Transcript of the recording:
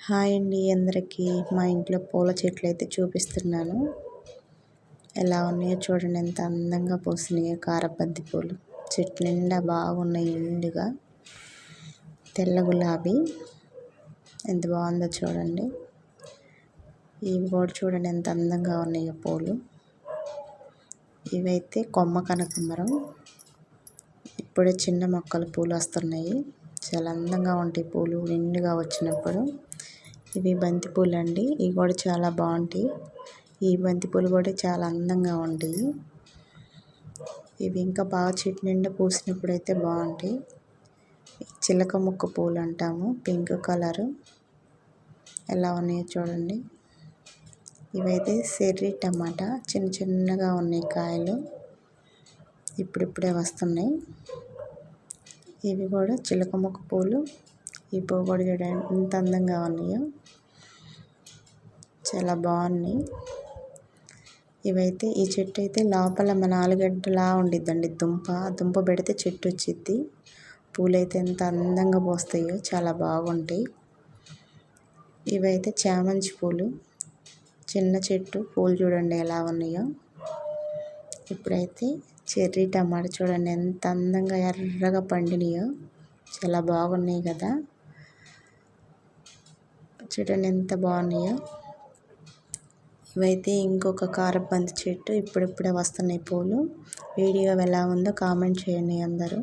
Hi అండి అందరికీ. మా ఇంట్లో పూల చెట్లు అయితే చూపిస్తున్నాను. ఎలా ఉన్నాయో చూడండి. ఎంత అందంగా పూసినాయో కారబంతి పూలు. చెట్టు నిండా బాగున్నాయి నిండుగా. తెల్ల గులాబీ. ఎంత బాగుందో చూడండి. ఇవి కూడా చూడండి ఎంత అందంగా ఉన్నాయో పూలు. ఇవైతే కొమ్మ కనకంబరం. ఇప్పుడే చిన్న మొక్కలు పూలు వస్తున్నాయి. చాలా అందంగా ఉంటాయి పూలు. నిండుగా వచ్చినప్పుడు. ఇవి బంతి పూలు అండి ఇవి కూడా చాలా బాగుంటాయి. ఈ బంతి పూలు కూడా చాలా అందంగా ఉంటాయి. ఇవి ఇంకా బాగా చెట్టు నిండా పూసినప్పుడు అయితే బాగుంటాయి. చిలక ముక్క పూలు అంటాము పింక్ కలరు. ఎలా ఉన్నాయో చూడండి. ఇవైతే సెర్రీ టమాటా చిన్న చిన్నగా ఉన్నాయి కాయలు. ఇప్పుడిప్పుడే వస్తున్నాయి. ఇవి కూడా చిలక ముక్క పూలు. ఈ పువ్వు చూడండి ఎంత అందంగా ఉన్నాయో. చాలా బాగున్నాయి. ఇవైతే ఈ చెట్టు అయితే లోపల మన ఆలుగడ్డలా ఉండిద్దండి. దుంప దుంప పెడితే చెట్టు వచ్చిద్ది. పూలైతే ఎంత అందంగా పోస్తాయో చాలా బాగుంటాయి. ఇవైతే చామంతి పూలు. చిన్న చెట్టు పూలు చూడండి ఎలా ఉన్నాయో. ఇప్పుడైతే చెర్రీ టమాటా చూడండి ఎంత అందంగా ఎర్రగా పండినాయో. చాలా బాగున్నాయి కదా. చూడండి ఎంత బాగున్నాయో. ఇవైతే ఇంకొక కారబంతి చెట్టు ఇప్పుడిప్పుడే వస్తున్నాయి పూలు. వీడియో ఎలా ఉందో కామెంట్ చేయండి అందరూ.